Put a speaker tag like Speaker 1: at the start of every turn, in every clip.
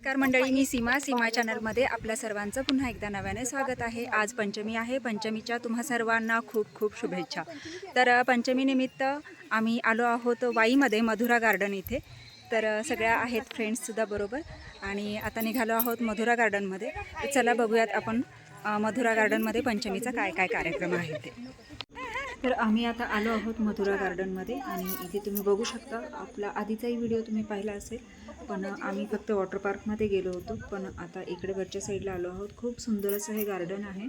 Speaker 1: नमस्कार मंडळी मी सीमा सीमा चॅनलमध्ये आपल्या सर्वांचं पुन्हा एकदा नव्याने स्वागत आहे. आज पंचमी आहे. पंचमीच्या तुम्हा सर्वांना खूप खूप शुभेच्छा. तर पंचमीनिमित्त आम्ही आलो आहोत वाईमध्ये मधुरा गार्डन इथे. तर सगळ्या आहेत फ्रेंड्ससुद्धा बरोबर. आणि आता निघालो आहोत मधुरा गार्डनमध्ये. चला बघूयात आपण मधुरा गार्डनमध्ये पंचमीचा काय काय कार्यक्रम आहे ते. तर आम्ही आता आलो आहोत मथुरा गार्डनमध्ये आणि इथे तुम्ही बघू शकता. आपला आधीचाही व्हिडिओ तुम्ही पाहिला असेल पण आम्ही फक्त वॉटर पार्कमध्ये गेलो होतो. पण आता इकडे वरच्या साईडला आलो आहोत. खूप सुंदर असं हे गार्डन आहे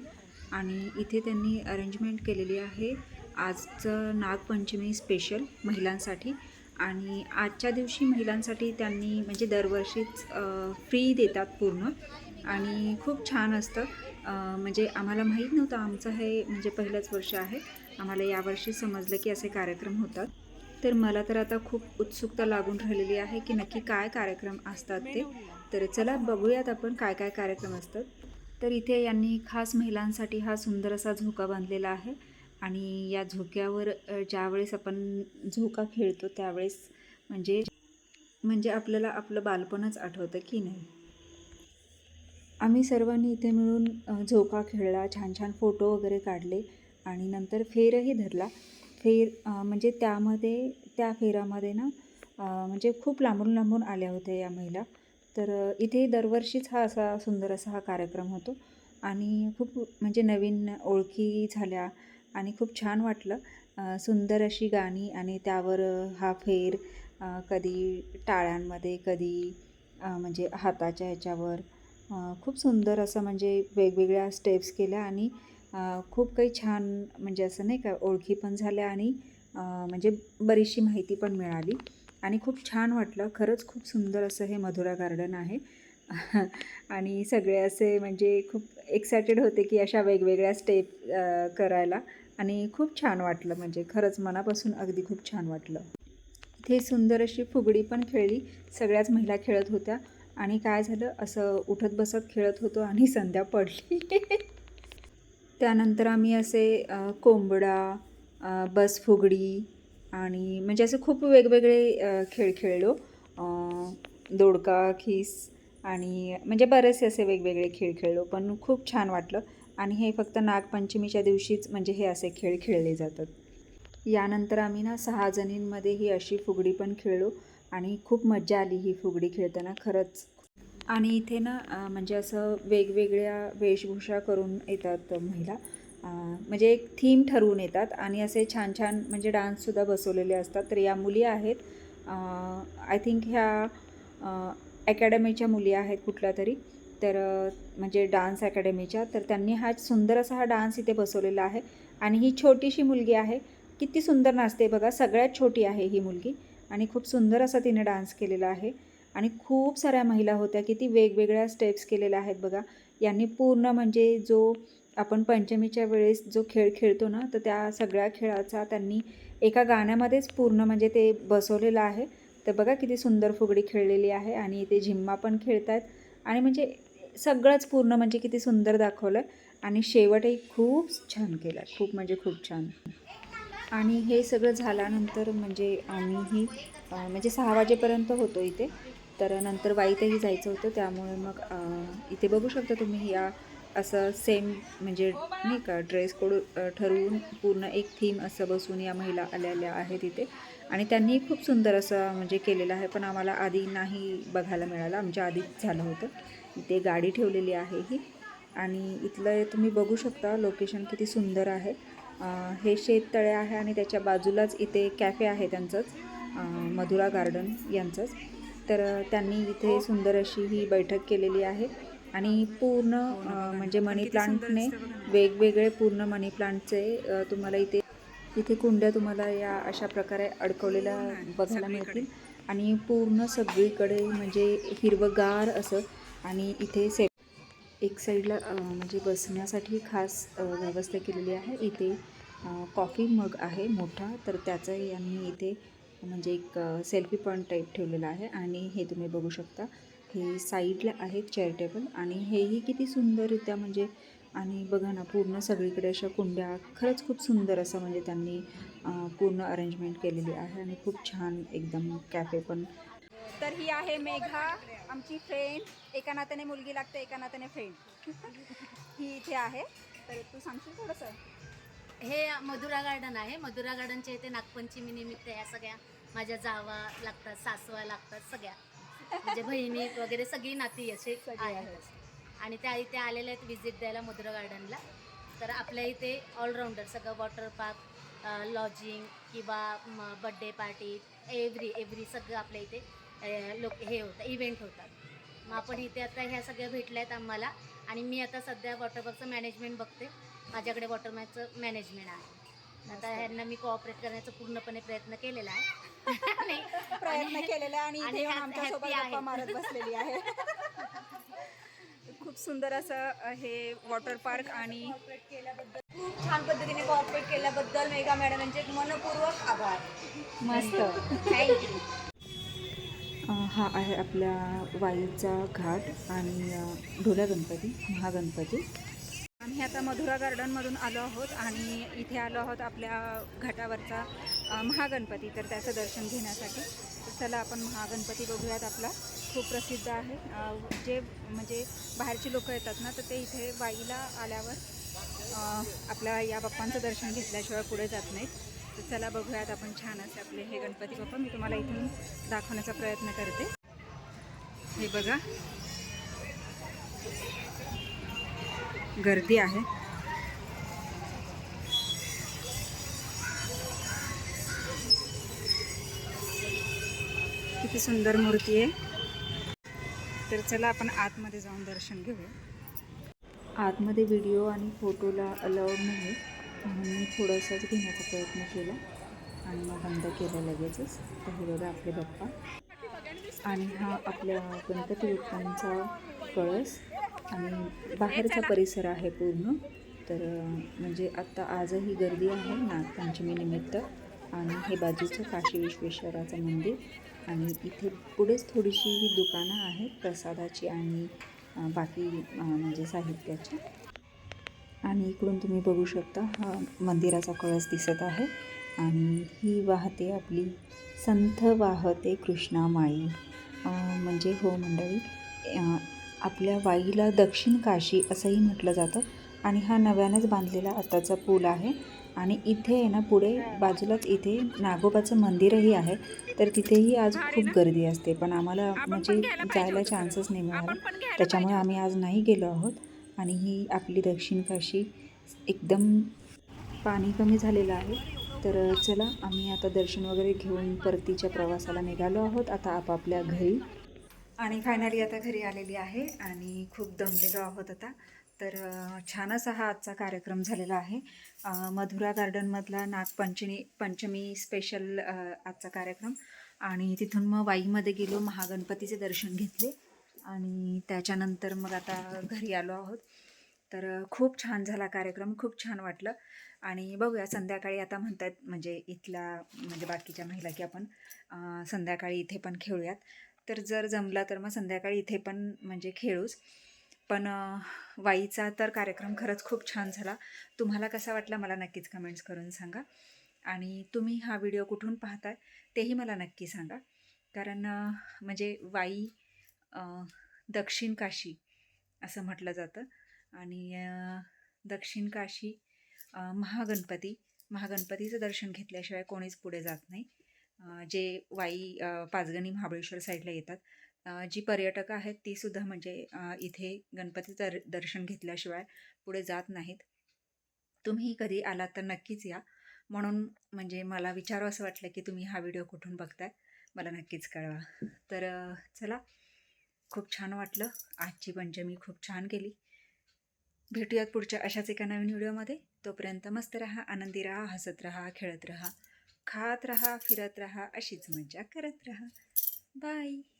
Speaker 1: आणि इथे त्यांनी अरेंजमेंट केलेली आहे. आजचं नागपंचमी स्पेशल महिलांसाठी आणि आजच्या दिवशी महिलांसाठी त्यांनी म्हणजे दरवर्षीच फ्री देतात पूर्ण आणि खूप छान असतं. म्हणजे आम्हाला माहीत नव्हतं आमचं हे म्हणजे पहिलंच वर्ष आहे. आम्हाला यावर्षी समजलं की असे कार्यक्रम होतात. तर मला तर आता खूप उत्सुकता लागून राहिलेली आहे की नक्की काय कार्यक्रम असतात ते. तर चला बघूयात आपण काय काय कार्यक्रम असतात. तर इथे यांनी खास महिलांसाठी हा सुंदर असा झोका बांधलेला आहे. आणि या झोक्यावर ज्यावेळेस आपण झोका खेळतो त्यावेळेस म्हणजे म्हणजे आपल्याला आपलं बालपणच आठवतं की नाही. आम्ही सर्वांनी इथे मिळून झोका खेळला छान छान फोटो वगैरे काढले. आणि नंतर फेरही धरला. फेर म्हणजे त्यामध्ये त्या फेरामध्ये ना म्हणजे खूप लांबून लांबून आल्या होत्या या महिला. तर इथे दरवर्षीच हा असा सुंदर असा हा कार्यक्रम होतो. आणि खूप म्हणजे नवीन ओळखी झाल्या आणि खूप छान वाटलं. सुंदर अशी गाणी आणि त्यावर हा फेर कधी टाळ्यांमध्ये कधी म्हणजे हाताच्या ह्याच्यावर खूप सुंदर असं म्हणजे वेगवेगळ्या स्टेप्स केल्या आणि खूप काही छान म्हणजे असं नाही का ओळखी पण झाल्या आणि म्हणजे बरीचशी माहिती पण मिळाली. आणि खूप छान वाटलं. खरंच खूप सुंदर असं हे मधुरा गार्डन आहे. आणि सगळे असे म्हणजे खूप एक्सायटेड होते की अशा वेगवेगळ्या स्टेप करायला. आणि खूप छान वाटलं म्हणजे खरंच मनापासून अगदी खूप छान वाटलं. इथे सुंदर अशी फुगडी पण खेळली. सगळ्याच महिला खेळत होत्या. आणि काय झालं? असं उठत बसत खेळत होतो आणि संध्या पडली. त्यानंतर आम्ही असे कोंबडा बस फुगडी आणि म्हणजे असे खूप वेगवेगळे खेळ खेळलो. दोडका खिस आणि म्हणजे बरेचसे असे वेगवेगळे खेळ खेळलो पण खूप छान वाटलं. आणि हे फक्त नागपंचमीच्या दिवशीच म्हणजे हे असे खेळ खेळले जातात. यानंतर आम्ही ना सहा जणींमध्ये ही अशी फुगडी पण खेळलो आणि खूप मजा आली ही फुगडी खेळताना. खरंच आणि इथे ना म्हणजे असं वेगवेगळ्या वेशभूषा करून येतात महिला. म्हणजे एक थीम ठरवून येतात आणि असे छान छान म्हणजे डान्ससुद्धा बसवलेले असतात. तर या मुली आहेत. आय थिंक ह्या अकॅडमीच्या मुली आहेत कुठल्या तरी. तर म्हणजे डान्स अकॅडमीच्या. तर त्यांनी हा सुंदर असा हा डान्स इथे बसवलेला आहे. आणि ही छोटीशी मुलगी आहे. किती सुंदर नाचते बघा. सगळ्यात छोटी आहे ही मुलगी. आणि खूप सुंदर असा तिने डान्स केलेला आहे. आणि खूप साऱ्या महिला होत्या किती वेगवेगळ्या स्टेप्स केलेल्या आहेत बघा. यांनी पूर्ण म्हणजे जो आपण पंचमीच्या वेळेस जो खेळ खेळतो ना तर त्या सगळ्या खेळाचा त्यांनी एका गाण्यामध्येच पूर्ण म्हणजे ते बसवलेलं आहे. तर बघा किती सुंदर फुगडी खेळलेली आहे आणि ते झिम्मा पण खेळत आहेत आणि म्हणजे सगळंच पूर्ण म्हणजे किती सुंदर दाखवलं आहे आणि शेवटही खूप छान केला खूप म्हणजे खूप छान. आणि हे सगळं झाल्यानंतर म्हणजे आम्हीही म्हणजे सहा वाजेपर्यंत होतो इथे. तर नंतर वाईतही जायचं होतं त्यामुळे मग इथे बघू शकता तुम्ही या असं सेम म्हणजे नाही का ड्रेस कोड ठरवून पूर्ण एक थीम असं बसून या महिला आलेल्या आहेत इथे. आणि त्यांनी खूप सुंदर असं म्हणजे केलेलं आहे पण आम्हाला आधी नाही बघायला मिळालं. आमच्या आधीच झालं होतं. इथे गाडी ठेवलेली आहे ही. आणि इथलं तुम्ही बघू शकता लोकेशन किती सुंदर आहे. हे शेततळे आहे आणि त्याच्या बाजूलाच इथे कॅफे आहे त्यांचंच. मधुरा गार्डन यांचंच. तर त्यांनी इथे सुंदर अशी ही बैठक केलेली आहे. आणि पूर्ण अं, म्हणजे मनी प्लांटने वेगवेगळे पूर्ण मनी प्लांटचे तुम्हाला इथे इथे कुंड्या तुम्हाला या अशा प्रकारे अडकवलेल्या बघायला मिळतील. आणि पूर्ण सगळीकडे म्हणजे हिरवगार असं आणि इथे से एक साईडला म्हणजे बसण्यासाठी खास व्यवस्था केलेली आहे. इथे कॉफी मग आहे मोठा तर त्याचं यांनी इथे म्हणजे एक सेल्फी पॉईंट टाईप ठेवलेला आहे आणि हे तुम्ही बघू शकता. हे साईडला आहेत चेअर टेबल आणि हेही किती सुंदररित्या म्हणजे आणि बघा ना पूर्ण सगळीकडे अशा कुंड्या खरंच खूप सुंदर असं म्हणजे त्यांनी पूर्ण अरेंजमेंट केलेली आहे आणि खूप छान एकदम कॅफे पण. तर ही आहे मेघा आमची फ्रेंड. एका नात्याने मुलगी लागते एका नात्याने फ्रेंड. ही इथे आहे. तर तू सांगशील थोडंसं?
Speaker 2: हे मधुरा गार्डन आहे. मधुरा गार्डनच्या इथे नागपंचमी निमित्त ह्या सगळ्या माझ्या जावा लागतात सासवा लागतात सगळ्या. म्हणजे बहिणी वगैरे सगळी नाती असे आहेत. आणि त्या इथे आलेल्या आहेत विजिट द्यायला मधुरा गार्डनला. तर आपल्या इथे ऑलराऊंडर सगळं वॉटर पार्क लॉजिंग किंवा बड्डे पार्टी एव्हरी एव्हरी सगळं आपल्या इथे लोक हे होतं इव्हेंट होतात. मग आपण इथे आता ह्या सगळ्या भेटल्या आहेत आम्हाला. आणि मी आता सध्या वॉटर पार्कचं मॅनेजमेंट बघते. माझ्याकडे वॉटर पार्कचं मॅनेजमेंट आहे. आता ह्यांना मी कोऑपरेट करण्याचा पूर्णपणे प्रयत्न केलेला आहे.
Speaker 1: प्रयत्न केलेला आणि इथे आमच्यासोबत. गप्पा मारत बसलेली आहे. खूप सुंदर असं हे वॉटर पार्क आणि
Speaker 3: खूप छान पद्धतीने कॉर्पोरेट केल्याबद्दल मेगा मॅडम यांचे मनपूर्वक आभार.
Speaker 1: मस्त.
Speaker 3: थँक्यू
Speaker 1: हा आहे आपल्या वाईचा घाट आणि ढोल्या गणपती महागणपती. आम्ही आता मधुरा गार्डनमधून आलो आहोत आणि इथे आलो आहोत आपल्या घाटावरचा महागणपती तर त्याचं दर्शन घेण्यासाठी. तर चला आपण महागणपती बघूयात आपला. खूप प्रसिद्ध आहे. जे म्हणजे बाहेरची लोक येतात ना तर ते इथे वाईला आल्यावर आपल्या या बाप्पांचं दर्शन घेतल्याशिवाय पुढे जात नाहीत. तर चला बघूयात आपण छान असे आपले हे गणपती बाप्पा. मी तुम्हाला इथून दाखवण्याचा प्रयत्न करते. हे बघा. गर्दी आहे. किती सुंदर मूर्ती आहे. तर चला आपण आतमध्ये जाऊन दर्शन घेऊया. आतमध्ये व्हिडिओ आणि फोटोला अलाउड नाही. म्हणून मी थोडंसंच घेण्याचा प्रयत्न केला आणि मग बंद केलं लगेचच. तर हे बघा आपले बाप्पा आणि हा आपल्या गणपती बाप्पांचा कळस. आणि बाहेरचा परिसर आहे पूर्ण. तर म्हणजे आत्ता आजही गर्दी आहे नागपंचमी निमित्त. आणि हे बाजूचं काशी विश्वेश्वराचं मंदिर. आणि इथे पुढेच थोडीशी ही दुकानं आहेत प्रसादाची आणि बाकी म्हणजे साहित्याची. आणि इकडून तुम्ही बघू शकता हा मंदिराचा कळस दिसत आहे. आणि ही वाहते आपली संथ वाहते कृष्णामाई. म्हणजे हो मंडळी आपल्या वाईला दक्षिण काशी असंही म्हटलं जातं आणि हा नव्यानंच बांधलेला आताचा पूल आहे. आणि इथे आहे ना पुढे बाजूलाच इथे नागोबाचं मंदिरही आहे. तर तिथेही आज खूप गर्दी असते. पण आम्हाला म्हणजे जायला चान्सच नाही मिळाला. त्याच्यामुळे आम्ही आज नाही गेलो आहोत. आणि ही आपली दक्षिण काशी एकदम पाणी कमी झालेलं आहे. तर चला आम्ही आता दर्शन वगैरे घेऊन परतीच्या प्रवासाला निघालो आहोत. आता आपापल्या घरी. आणि फायनली आता घरी आलेली आहे आणि खूप दमलेलो आहोत आता. तर छानच हा आजचा कार्यक्रम झालेला आहे. मधुरा गार्डनमधला नागपंचमी पंचमी स्पेशल आजचा कार्यक्रम. आणि तिथून मग वाईमध्ये गेलो महागणपतीचे दर्शन घेतले. आणि त्याच्यानंतर मग आता घरी आलो आहोत. तर खूप छान झाला कार्यक्रम खूप छान वाटलं. आणि बघूया संध्याकाळी आता म्हणतात म्हणजे इथला म्हणजे बाकीच्या महिला की आपण संध्याकाळी इथे पण खेळूयात. तर जर जमला तर मग संध्याकाळी इथे पण म्हणजे खेळूच. पण वाईचा तर कार्यक्रम खरंच खूप छान झाला. तुम्हाला कसा वाटला मला नक्कीच कमेंट्स करून सांगा. आणि तुम्ही हा व्हिडिओ कुठून पाहताय तेही मला नक्की सांगा. कारण म्हणजे वाई दक्षिण काशी असं म्हटलं जातं. आणि दक्षिण काशी महागणपती. महागणपतीचं दर्शन घेतल्याशिवाय कोणीच पुढे जात नाही. जे वाई पाचगणी महाबळेश्वर साईडला येतात जी पर्यटक आहेत ती सुद्धा म्हणजे इथे गणपती दर दर्शन घेतल्याशिवाय पुढे जात नाहीत. तुम्ही कधी आलात तर नक्कीच या. म्हणून म्हणजे मला विचारू असं वाटलं की तुम्ही हा व्हिडिओ कुठून बघताय मला नक्कीच कळवा. तर चला खूप छान वाटलं. आजची पंचमी खूप छान केली. भेटूयात पुढच्या अशाच एका नवीन व्हिडिओमध्ये. तोपर्यंत मस्त रहा आनंदी रहा हसत रहा खेळत राहा. खात राहा फिरत राहा अशीच मजा करत राहा. बाय.